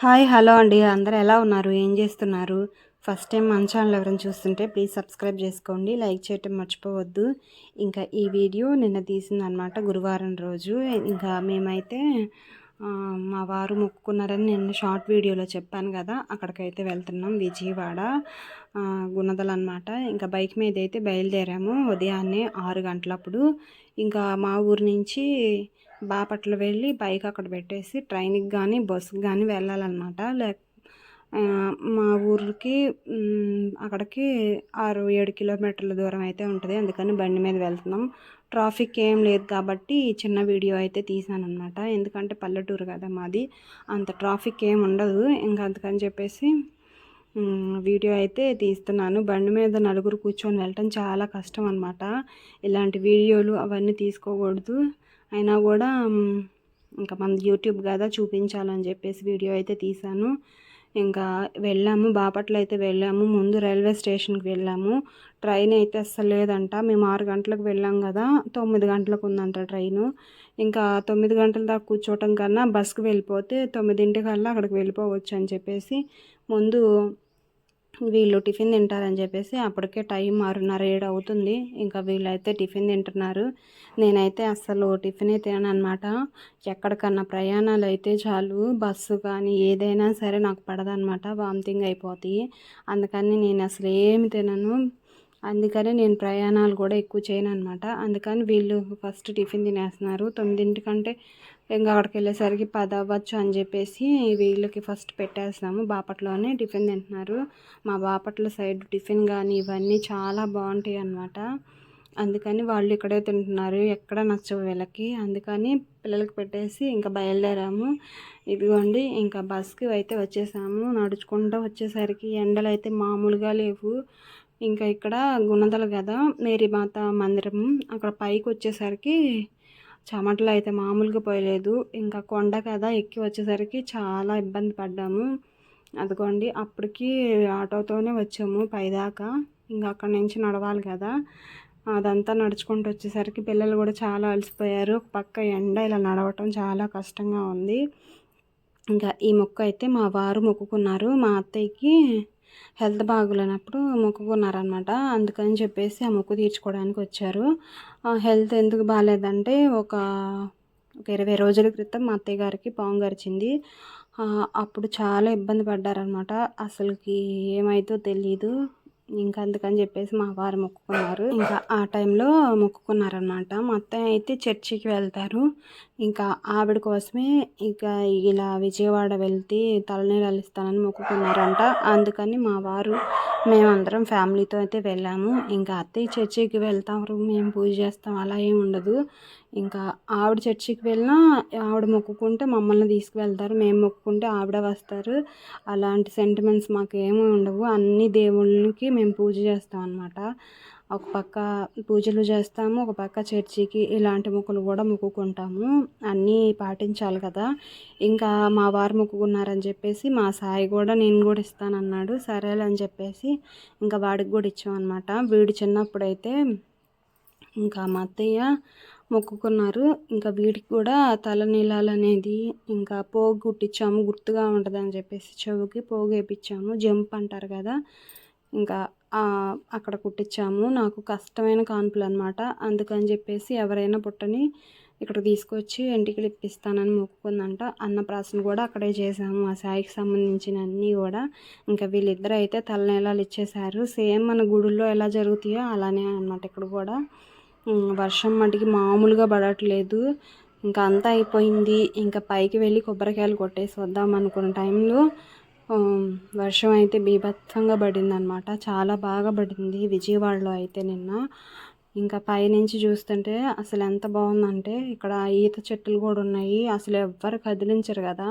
Hi hello అండి. అందరూ ఎలా ఉన్నారు? ఏం చేస్తున్నారు? ఫస్ట్ టైం మన ఛానల్ ఎవరైనా చూస్తుంటే ప్లీజ్ సబ్స్క్రైబ్ చేసుకోండి. లైక్ చేయటం మర్చిపోవద్దు. ఇంకా ఈ వీడియో నిన్న తీసిందనమాట గురువారం రోజు. ఇంకా మేమైతే మా వారు మొక్కుకున్నారని నేను షార్ట్ వీడియోలో చెప్పాను కదా అక్కడికైతే వెళ్తున్నాం విజయవాడ. ఆ, గుణదల అనమాట ఇంకా బైక్ మీద అయితే బయలుదేరాము ఉదయాన్నే ఆరు గంటలప్పుడు. ఇంకా మా ఊరు నుంచి బాపట్ల వెళ్ళి బైక్ అక్కడ పెట్టేసి ట్రైన్కి కానీ బస్సుకి కానీ వెళ్ళాలన్నమాట. లేక మా ఊరికి అక్కడికి ఆరు ఏడు కిలోమీటర్ల దూరం అయితే ఉంటుంది. అందుకని బండి మీద వెళ్తున్నాం. ట్రాఫిక్ ఏం లేదు కాబట్టి చిన్న వీడియో అయితే తీసాను అనమాట ఎందుకంటే పల్లెటూరు కదా మాది. అంత ట్రాఫిక్ ఏం ఉండదు. ఇంకా అందుకని చెప్పేసి వీడియో అయితే తీస్తున్నాను. బండి మీద నలుగురు కూర్చొని వెళ్ళటం చాలా కష్టం అనమాట ఇలాంటి వీడియోలు అవన్నీ తీసుకోకూడదు. అయినా కూడా ఇంకా మన యూట్యూబ్ కదా చూపించాలని చెప్పేసి వీడియో అయితే తీశాను ఇంకా వెళ్ళాము బాపట్ల అయితే వెళ్ళాము ముందు రైల్వే స్టేషన్కి వెళ్ళాము. ట్రైన్ అయితే అస్సలు లేదంట. మేము ఆరు గంటలకు వెళ్ళాం కదా తొమ్మిది గంటలకు ఉందంట ట్రైను. ఇంకా తొమ్మిది గంటల దాకా కూర్చోవటం కన్నా బస్కి వెళ్ళిపోతే తొమ్మిదింటికల్లా అక్కడికి వెళ్ళిపోవచ్చు అని చెప్పేసి ముందు వీళ్ళు టిఫిన్ తింటారని చెప్పేసి అప్పటికే టైం ఆరున్నర ఏడు అవుతుంది. ఇంకా వీళ్ళైతే టిఫిన్ తింటున్నారు. నేనైతే అసలు టిఫినే తినను అనమాట ఎక్కడికన్నా ప్రయాణాలు అయితే చాలు బస్సు కానీ ఏదైనా సరే నాకు పడదనమాట వామిటింగ్ అయిపోతాయి అందుకని నేను అసలు ఏమి తినను. అందుకని నేను ప్రయాణాలు కూడా ఎక్కువ చేయను అనమాట అందుకని వీళ్ళు ఫస్ట్ టిఫిన్ తినేస్తున్నారు. తొమ్మిదింటికంటే ఇంకా అక్కడికి వెళ్ళేసరికి పది అవ్వచ్చు అని చెప్పేసి వీళ్ళకి ఫస్ట్ పెట్టేస్తాము బాపట్లోనే టిఫిన్ తింటున్నారు. మా బాపట్ల సైడ్ టిఫిన్ కానీ ఇవన్నీ చాలా బాగుంటాయి అన్నమాట. అందుకని వాళ్ళు ఇక్కడే తింటున్నారు. ఎక్కడ నచ్చవు వీళ్ళకి. అందుకని పిల్లలకి పెట్టేసి ఇంకా బయలుదేరాము. ఇదిగోండి ఇంకా బస్కి అయితే వచ్చేసాము. నడుచుకుంటూ వచ్చేసరికి ఎండలు అయితే మామూలుగా లేవు. ఇంకా ఇక్కడ గుణదల కదా మేరీమాత మందిరం అక్కడ పైకి వచ్చేసరికి చెమటలు అయితే మామూలుగా పోయలేదు. ఇంకా కొండ కదా ఎక్కి వచ్చేసరికి చాలా ఇబ్బంది పడ్డాము. అదిగోండి అప్పటికి ఆటోతోనే వచ్చాము పైదాకా. ఇంకా అక్కడి నుంచి నడవాలి కదా అదంతా నడుచుకుంటూ వచ్చేసరికి పిల్లలు కూడా చాలా అలసిపోయారు. పక్క ఎండ ఇలా నడవటం చాలా కష్టంగా ఉంది. ఇంకా ఈ మొక్క అయితే మా వారు మొక్కుకున్నారు. మా అత్తయ్యకి హెల్త్ బాగోలేనప్పుడు మొక్కుకున్నారనమాట అందుకని చెప్పేసి ఆ మొక్కు తీర్చుకోవడానికి వచ్చారు. హెల్త్ ఎందుకు బాగాలేదంటే ఒక ఒక ఇరవై రోజుల క్రితం మా అత్తయ్య గారికి పాము గరిచింది. అప్పుడు చాలా ఇబ్బంది పడ్డారనమాట అసలుకి ఏమైతో తెలియదు ఇంకా అందుకని చెప్పేసి మా వారు మొక్కుకున్నారు. ఇంకా ఆ టైంలో మొక్కుకున్నారనమాట. మా అత్తయ్య అయితే చర్చికి వెళ్తారు. ఇంకా ఆవిడ కోసమే ఇంకా ఇలా విజయవాడ వెళ్తే తలనీళ్ళు అలిస్తానని మొక్కుకున్నారంట. అందుకని మా వారు మేమందరం ఫ్యామిలీతో అయితే వెళ్ళాము. ఇంకా అత్తయ్య చర్చికి వెళ్తాము మేము పూజ చేస్తాం. అలా ఏమి ఉండదు. ఇంకా ఆవిడ చర్చికి వెళ్ళినా ఆవిడ మొక్కుకుంటే మమ్మల్ని తీసుకువెళ్తారు. మేము మొక్కుకుంటే ఆవిడ వస్తారు. అలాంటి సెంటిమెంట్స్ మాకు ఏమీ ఉండవు. అన్ని దేవుళ్ళకి మేము పూజ చేస్తాం అనమాట ఒక పక్క పూజలు చేస్తాము ఒక పక్క చర్చికి ఇలాంటి మొక్కులు కూడా మొక్కుకుంటాము. అన్నీ పాటించాలి కదా. ఇంకా మా వారు మొక్కుకున్నారని చెప్పేసి మా సాయి కూడా నేను కూడా ఇస్తానన్నాడు. సరేలే అని చెప్పేసి ఇంకా వాడికి కూడా ఇచ్చామన్నమాట వీడు చిన్నప్పుడైతే ఇంకా మా అత్తయ్య మొక్కుకున్నారు. ఇంకా వీడికి కూడా తలనీలాలు అనేది ఇంకా పోగు కుట్టించాము గుర్తుగా ఉంటుంది అని చెప్పేసి చెవుకి పోగు వేయించాము జంప్ అంటారు కదా. ఇంకా అక్కడ కుట్టించాము. నాకు కష్టమైన కాన్పులు అనమాట అందుకని చెప్పేసి ఎవరైనా పుట్టని ఇక్కడ తీసుకొచ్చి ఇంటికి ఇప్పిస్తానని మొక్కుకుందంట. అన్నప్రాసన కూడా అక్కడే చేసాము ఆ సాయికి సంబంధించిన అన్నీ కూడా. ఇంకా వీళ్ళిద్దరు అయితే తలనేలాలు ఇచ్చేశారు. సేమ్ మన గుడుల్లో ఎలా జరుగుతాయో అలానే అన్నమాట ఇక్కడ కూడా. వర్షం మటుకి మామూలుగా పడట్లేదు. ఇంకా అంతా అయిపోయింది. ఇంకా పైకి వెళ్ళి కొబ్బరికాయలు కొట్టేసి వద్దాం అనుకున్న టైంలో వర్షం అయితే బీభత్సంగా పడిందనమాట చాలా బాగా పడింది విజయవాడలో అయితే నిన్న. ఇంకా పైనుంచి చూస్తుంటే అసలు ఎంత బాగుందంటే ఇక్కడ ఈత చెట్లు కూడా ఉన్నాయి. అసలు ఎవ్వరు కదిలించరు కదా.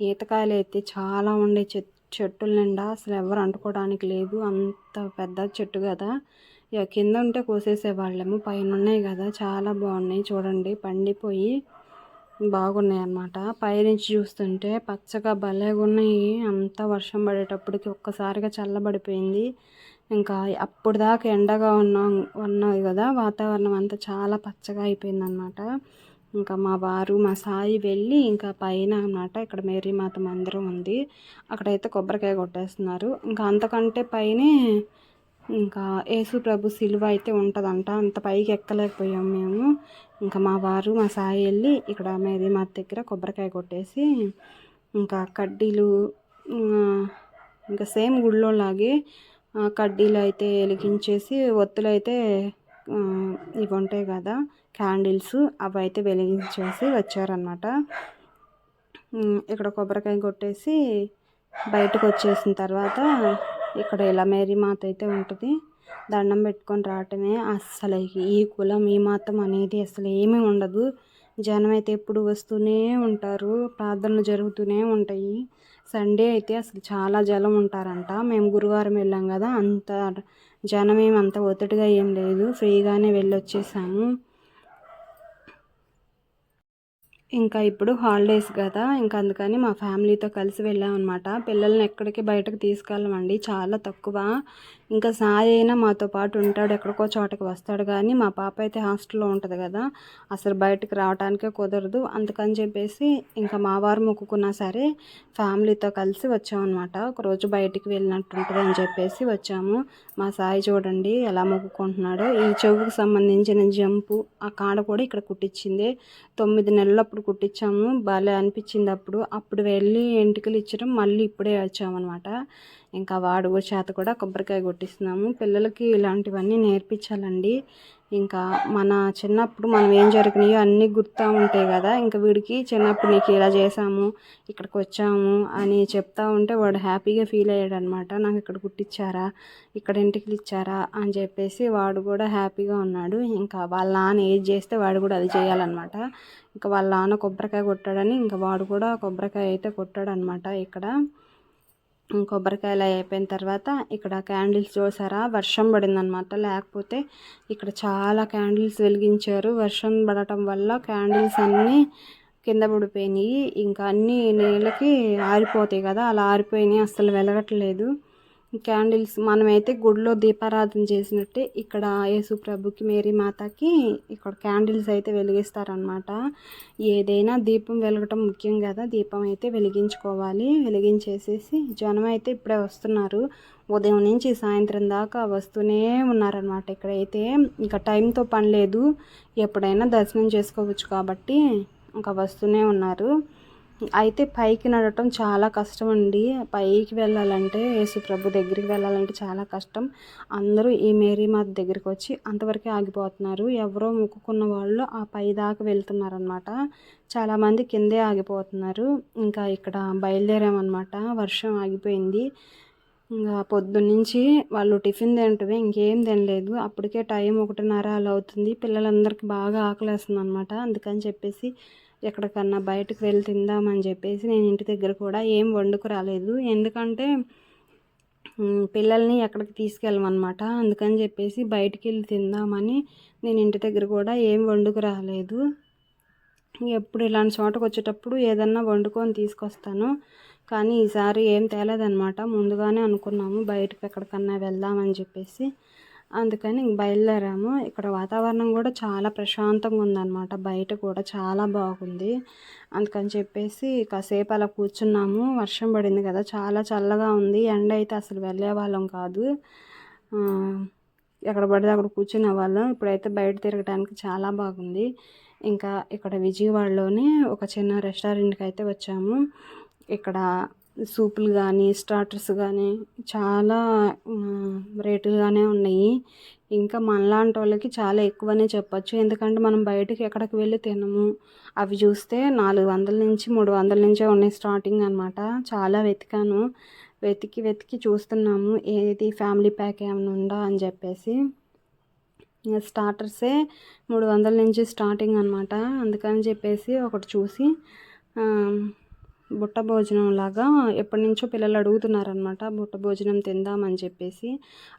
ఈతకాయలు అయితే చాలా ఉండే చెట్ చెట్టుల నిండా అసలు ఎవరు అంటుకోవడానికి లేదు. అంత పెద్ద చెట్టు కదా. ఇక కింద ఉంటే కోసేసేవాళ్ళము. పైన ఉన్నాయి కదా. చాలా బాగున్నాయి చూడండి. పండిపోయి బాగున్నాయి అన్నమాట పైనుంచి చూస్తుంటే పచ్చగా భలేగా ఉన్నాయి అంతా వర్షం పడేటప్పటికి ఒక్కసారిగా చల్లబడిపోయింది. ఇంకా అప్పుడు దాకా ఎండగా ఉన్న ఉన్నది కదా. వాతావరణం అంతా చాలా పచ్చగా అయిపోయింది అనమాట ఇంకా మా వారు మా సాయి వెళ్ళి ఇంకా పైన అన్నమాట. ఇక్కడ మేరీమాత మందిరం ఉంది. అక్కడైతే కొబ్బరికాయ కొట్టేస్తున్నారు. ఇంకా అంతకంటే పైనే ఇంకా యేసు ప్రభు సిలువ అయితే ఉంటుందంట. అంత పైకి ఎక్కలేకపోయాం మేము. ఇంకా మా వారు మా సాయి వెళ్ళి ఇక్కడ మేరీమాత దగ్గర కొబ్బరికాయ కొట్టేసి ఇంకా కడ్డీలు ఇంకా సేమ్ గుళ్ళో లాగే కడ్డీలు అయితే వెలిగించేసి ఒత్తులు అయితే ఇవి ఉంటాయి కదా క్యాండిల్స్ అవి అయితే వెలిగించేసి వచ్చారనమాట ఇక్కడ కొబ్బరికాయ కొట్టేసి బయటకు వచ్చేసిన తర్వాత ఇక్కడ ఇలా మేరీ మాత అయితే ఉంటుంది. దండం పెట్టుకొని రావటమే అస్సలు ఈ కులం ఈ మతం అనేది అసలు ఏమీ ఉండదు. జనం అయితే ఎప్పుడు వస్తూనే ఉంటారు. ప్రార్థనలు జరుగుతూనే ఉంటాయి. సండే అయితే అసలు చాలా జనం ఉంటారంట. మేము గురువారం వెళ్ళాం కదా అంత జనం ఏమి అంత ఒత్తిడిగా ఏం లేదు. ఫ్రీగానే వెళ్ళొచ్చేసాము. ఇంకా ఇప్పుడు హాలిడేస్ కదా ఇంకా అందుకని మా ఫ్యామిలీతో కలిసి వెళ్ళామన్నమాట. పిల్లల్ని ఎక్కడికి బయటకు తీసుకెళ్ళమండి. చాలా తక్కువ. ఇంకా సాయి అయినా మాతో పాటు ఉంటాడు ఎక్కడికో చోటకి వస్తాడు కానీ మా పాప అయితే హాస్టల్లో ఉంటుంది కదా అసలు బయటకు రావడానికే కుదరదు. అందుకని చెప్పేసి ఇంకా మా వారు మొక్కుకున్నా సరే ఫ్యామిలీతో కలిసి వచ్చామన్నమాట. ఒకరోజు బయటికి వెళ్ళినట్టు ఉంటుందని అని చెప్పేసి వచ్చాము. మా సాయి చూడండి ఎలా మొక్కుకుంటున్నాడో. ఈ చెవుకు సంబంధించిన జంపు ఆ కాడ కూడా ఇక్కడ కుట్టించింది. తొమ్మిది నెలలప్పుడు కుట్టించాము. భలే అనిపించింది అప్పుడు. అప్పుడు వెళ్ళి ఎంటికలు ఇచ్చడం మళ్ళీ ఇప్పుడే వచ్చామన్నమాట. ఇంకా వాడు చేత కూడా కొబ్బరికాయ కొట్టిస్తున్నాము. పిల్లలకి ఇలాంటివన్నీ నేర్పించాలండి. ఇంకా మన చిన్నప్పుడు మనం ఏం జరిగినాయో అన్నీ గుర్తు ఉంటాయి కదా. ఇంకా వీడికి చిన్నప్పుడు నీకు ఇలా చేసాము ఇక్కడికి వచ్చాము అని చెప్తా ఉంటే వాడు హ్యాపీగా ఫీల్ అయ్యాడు అనమాట నాకు ఇక్కడ కుట్టించారా ఇక్కడ ఇంటికి ఇచ్చారా అని చెప్పేసి వాడు కూడా హ్యాపీగా ఉన్నాడు. ఇంకా వాళ్ళ నాన్న ఏది చేస్తే వాడు కూడా అది చేయాలన్నమాట. ఇంకా వాళ్ళ నాన్న కొబ్బరికాయ కొట్టాడని ఇంకా వాడు కూడా కొబ్బరికాయ అయితే కొట్టాడనమాట ఇక్కడ. కొబ్బరికాయలు అయిపోయిన తర్వాత ఇక్కడ క్యాండిల్స్ చూసారా? వర్షం పడిందనమాట లేకపోతే ఇక్కడ చాలా క్యాండిల్స్ వెలిగించారు. వర్షం పడటం వల్ల క్యాండిల్స్ అన్నీ కింద పడిపోయినాయి. ఇంకా అన్నీ నీళ్ళకి ఆరిపోతాయి కదా. అలా ఆరిపోయినాయి. అస్సలు వెలగట్లేదు. క్యాండిల్స్ మనమైతే గుడిలో దీపారాధన చేసినట్టే ఇక్కడ యేసుప్రభుకి మేరీ మాతకి ఇక్కడ క్యాండిల్స్ అయితే వెలిగిస్తారనమాట ఏదైనా దీపం వెలగటం ముఖ్యం కదా దీపం అయితే వెలిగించుకోవాలి. వెలిగించేసేసి జనం అయితే ఇప్పుడే వస్తున్నారు. ఉదయం నుంచి సాయంత్రం దాకా వస్తూనే ఉన్నారనమాట ఇక్కడైతే. ఇంకా టైంతో పని లేదు. ఎప్పుడైనా దర్శనం చేసుకోవచ్చు కాబట్టి ఇంకా వస్తూనే ఉన్నారు. అయితే పైకి నడవటం చాలా కష్టం అండి పైకి వెళ్ళాలంటే యేసుప్రభు దగ్గరికి వెళ్ళాలంటే చాలా కష్టం. అందరూ ఈ మేరీ మాత దగ్గరికి వచ్చి అంతవరకే ఆగిపోతున్నారు. ఎవరో మొక్కుకున్న వాళ్ళు ఆ పై దాకా వెళ్తున్నారనమాట చాలామంది కిందే ఆగిపోతున్నారు. ఇంకా ఇక్కడ బయలుదేరామన్నమాట. వర్షం ఆగిపోయింది. ఇంకా పొద్దున్నుంచి వాళ్ళు టిఫిన్ తింటుంది ఇంకేం తినలేదు. అప్పటికే టైం ఒకటిన్నర అలా అవుతుంది. పిల్లలందరికీ బాగా ఆకలేస్తుంది అనమాట అందుకని చెప్పేసి ఎక్కడికన్నా బయటకు వెళ్ళి తిందామని చెప్పేసి నేను ఇంటి దగ్గర కూడా ఏం వండుకు రాలేదు. ఎందుకంటే పిల్లల్ని ఎక్కడికి తీసుకెళ్ళమన్నమాట. అందుకని చెప్పేసి బయటికి వెళ్ళి తిందామని నేను ఇంటి దగ్గర కూడా ఏం వండుకు రాలేదు. ఎప్పుడు ఇలాంటి చోటకు వచ్చేటప్పుడు ఏదన్నా వండుకొని తీసుకొస్తాను. కానీ ఈసారి ఏం తేలేదనమాట ముందుగానే అనుకున్నాము బయటకు ఎక్కడికన్నా వెళ్దామని చెప్పేసి. అందుకని బయలుదేరాము. ఇక్కడ వాతావరణం కూడా చాలా ప్రశాంతంగా ఉందన్నమాట. బయట కూడా చాలా బాగుంది. అందుకని చెప్పేసి కాసేపు అలా కూర్చున్నాము. వర్షం పడింది కదా చాలా చల్లగా ఉంది. ఎండ అయితే అసలు వెళ్ళే వాళ్ళం కాదు. ఎక్కడ పడితే అక్కడ కూర్చునే వాళ్ళం. ఇప్పుడైతే బయట తిరగడానికి చాలా బాగుంది. ఇంకా ఇక్కడ విజయవాడలోనే ఒక చిన్న రెస్టారెంట్కి అయితే వచ్చాము. ఇక్కడ సూపులు కానీ స్టార్టర్స్ కానీ చాలా రేటుగానే ఉన్నాయి. ఇంకా మనలాంటి వాళ్ళకి చాలా ఎక్కువనే చెప్పచ్చు. ఎందుకంటే మనం బయటకి ఎక్కడికి వెళ్ళి తినము. అవి చూస్తే నాలుగు వందల నుంచి మూడు వందల నుంచే ఉన్నాయి స్టార్టింగ్ అనమాట చాలా వెతికాను. వెతికి వెతికి చూస్తున్నాము. ఏది ఫ్యామిలీ ప్యాక్ ఏమైనా ఉందా అని చెప్పేసి. స్టార్టర్సే మూడు వందల నుంచి స్టార్టింగ్ అనమాట అందుకని చెప్పేసి ఒకటి చూసి బుట్ట భోజనం లాగా ఎప్పటి నుంచో పిల్లలు అడుగుతున్నారనమాట బుట్ట భోజనం తిందామని చెప్పేసి.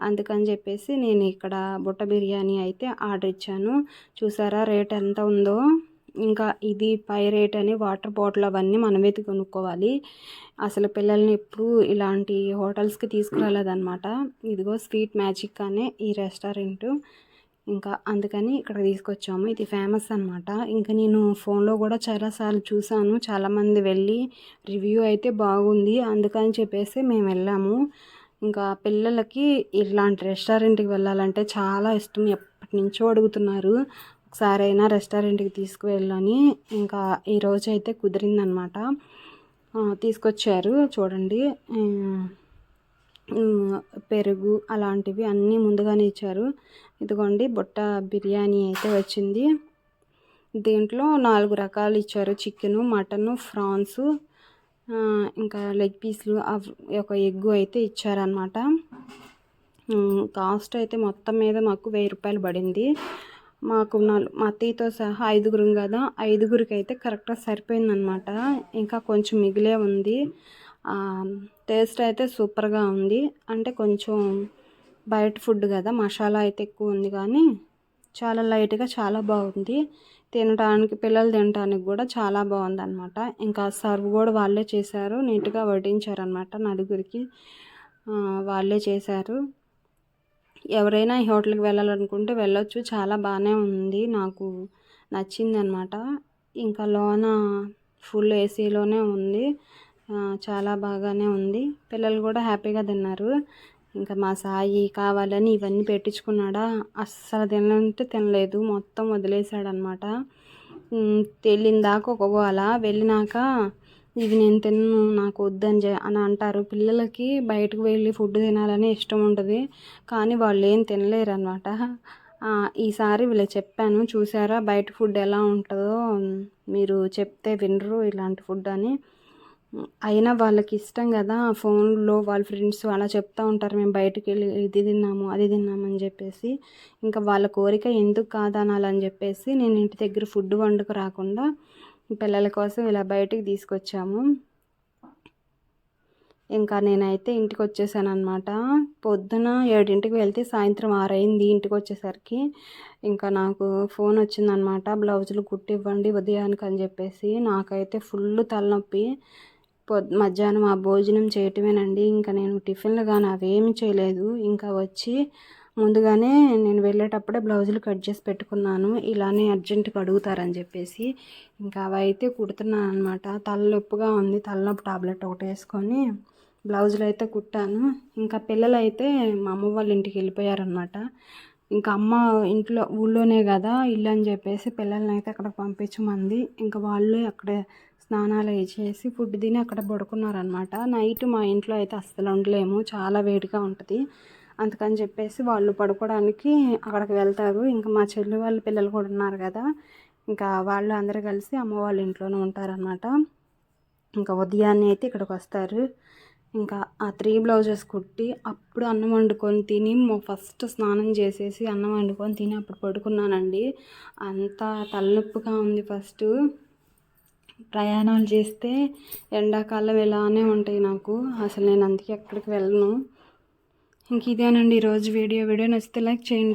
అందుకని చెప్పేసి నేను ఇక్కడ బుట్ట బిర్యానీ అయితే ఆర్డర్ ఇచ్చాను. చూసారా రేట్ ఎంత ఉందో? ఇంకా ఇది పై రేట్ అని వాటర్ బాటిల్ అవన్నీ మనమే కొనుక్కోవాలి. అసలు పిల్లల్ని ఎప్పుడు ఇలాంటి హోటల్స్కి తీసుకురాలేదన్నమాట. ఇదిగో స్వీట్ మ్యాజిక్ అనే ఈ రెస్టారెంట్. ఇంకా అందుకని ఇక్కడ తీసుకొచ్చాము. ఇది ఫేమస్ అనమాట ఇంకా నేను ఫోన్లో కూడా చాలాసార్లు చూసాను. చాలామంది వెళ్ళి రివ్యూ అయితే బాగుంది. అందుకని చెప్పేసి మేము వెళ్ళాము. ఇంకా పిల్లలకి ఇలాంటి రెస్టారెంట్కి వెళ్ళాలంటే చాలా ఇష్టం. ఎప్పటి నుంచో అడుగుతున్నారు. ఒకసారి అయినా రెస్టారెంట్కి తీసుకువెళ్ళని. ఇంకా ఈరోజు అయితే కుదిరిందనమాట తీసుకొచ్చారు. చూడండి. పెరుగు అలాంటివి అన్నీ ముందుగానే ఇచ్చారు. ఇదిగోండి బుట్ట బిర్యానీ అయితే వచ్చింది. దీంట్లో నాలుగు రకాలు ఇచ్చారు. చికెను మటను ఫ్రాన్స్ ఇంకా లెగ్ పీస్లు ఒక ఎగ్గు అయితే ఇచ్చారనమాట కాస్ట్ అయితే మొత్తం మీద మాకు వెయ్యి రూపాయలు పడింది. మాకు నాలుగు మా అత్తయ్యతో సహా ఐదుగురు కదా ఐదుగురికి అయితే కరెక్ట్గా సరిపోయిందనమాట ఇంకా కొంచెం మిగిలే ఉంది. టేస్ట్ అయితే సూపర్గా ఉంది. అంటే కొంచెం బయట ఫుడ్ కదా మసాలా అయితే ఎక్కువ ఉంది కానీ చాలా లైట్గా చాలా బాగుంది. తినడానికి పిల్లలు తినడానికి కూడా చాలా బాగుంది అనమాట ఇంకా సర్వ్ కూడా వాళ్ళే చేశారు. నీట్గా వడ్డించారనమాట నలుగురికి. వాళ్ళే చేశారు. ఎవరైనా ఈ హోటల్కి వెళ్ళాలనుకుంటే వెళ్ళొచ్చు. చాలా బాగానే ఉంది. నాకు నచ్చింది అనమాట ఇంకా లోన ఫుల్ ఏసీలోనే ఉంది. చాలా బాగానే ఉంది. పిల్లలు కూడా హ్యాపీగా తిన్నారు. ఇంకా మా సాయి కావాలని ఇవన్నీ పెట్టించుకున్నాడా? అస్సలు తినంటే తినలేదు. మొత్తం వదిలేసాడనమాట దాకా ఒక గోల వెళ్ళినాక ఇది నేను తిన్ను నాకు వద్దని అని అంటారు. పిల్లలకి బయటకు వెళ్ళి ఫుడ్ తినాలని ఇష్టం ఉంటుంది కానీ వాళ్ళు ఏం తినలేరు అనమాట ఈసారి వీళ్ళు చెప్పాను. చూసారా బయట ఫుడ్ ఎలా ఉంటుందో? మీరు చెప్తే వినరు ఇలాంటి ఫుడ్ అని. అయినా వాళ్ళకి ఇష్టం కదా ఫోన్లో వాళ్ళ ఫ్రెండ్స్ అలా చెప్తూ ఉంటారు మేము బయటకు వెళ్ళి ఇది తిన్నాము అది తిన్నాము అని చెప్పేసి ఇంకా వాళ్ళ కోరిక ఎందుకు కాదనాలని చెప్పేసి నేను ఇంటి దగ్గర ఫుడ్ వండుకు రాకుండా పిల్లల కోసం ఇలా బయటికి తీసుకొచ్చాము. ఇంకా నేనైతే ఇంటికి వచ్చేసాను అనమాట పొద్దున ఏడింటికి వెళ్తే సాయంత్రం ఆరైంది ఇంటికి వచ్చేసరికి. ఇంకా నాకు ఫోన్ వచ్చిందనమాట బ్లౌజులు కుట్టివ్వండి ఉదయానికి అని చెప్పేసి. నాకైతే ఫుల్ తలనొప్పి. మధ్యాహ్నం ఆ భోజనం చేయటమేనండి. ఇంకా నేను టిఫిన్లు కానీ అవేమి చేయలేదు. ఇంకా వచ్చి ముందుగానే నేను వెళ్ళేటప్పుడే బ్లౌజులు కట్ చేసి పెట్టుకున్నాను. ఇలానే అర్జెంటుగా అడుగుతారని చెప్పేసి ఇంకా అవైతే కుడుతున్నాను అనమాట తలనొప్పిగా ఉంది. తలనొప్పి టాబ్లెట్ ఒకటి వేసుకొని బ్లౌజులు అయితే కుట్టాను. ఇంకా పిల్లలు అయితే మా అమ్మ వాళ్ళ ఇంటికి వెళ్ళిపోయారనమాట ఇంకా అమ్మ ఇంట్లో ఊళ్ళోనే కదా ఇల్లు అని చెప్పేసి పిల్లల్ని అయితే అక్కడ పంపించమంది. ఇంకా వాళ్ళు అక్కడే స్నానాలు చేసి ఫుడ్ తిని అక్కడ పడుకున్నారనమాట నైట్ మా ఇంట్లో అయితే అస్సలు ఉండలేము. చాలా వేడిగా ఉంటుంది. అందుకని చెప్పేసి వాళ్ళు పడుకోవడానికి అక్కడికి వెళ్తారు. ఇంకా మా చెల్లి వాళ్ళ పిల్లలు కూడా ఉన్నారు కదా. ఇంకా వాళ్ళు అందరూ కలిసి అమ్మ వాళ్ళ ఇంట్లోనే ఉంటారనమాట ఇంకా ఉదయాన్నే అయితే ఇక్కడికి వస్తారు. ఇంకా ఆ త్రీ బ్లౌజెస్ కుట్టి అప్పుడు అన్నం వండుకొని తిని ఫస్ట్ స్నానం చేసేసి అన్నం వండుకొని తిని అప్పుడు పడుకున్నానండి. అంత తలనొప్పిగా ఉంది ఫస్ట్. ప్రయాణాలు చేస్తే ఎండాకాలం ఇలానే ఉంటాయి నాకు. అసలు నేను అందుకే ఎక్కడికి వెళ్ళను. ఇంక ఇదేనండి ఈరోజు వీడియో. వీడియో నచ్చితే లైక్ చేయండి.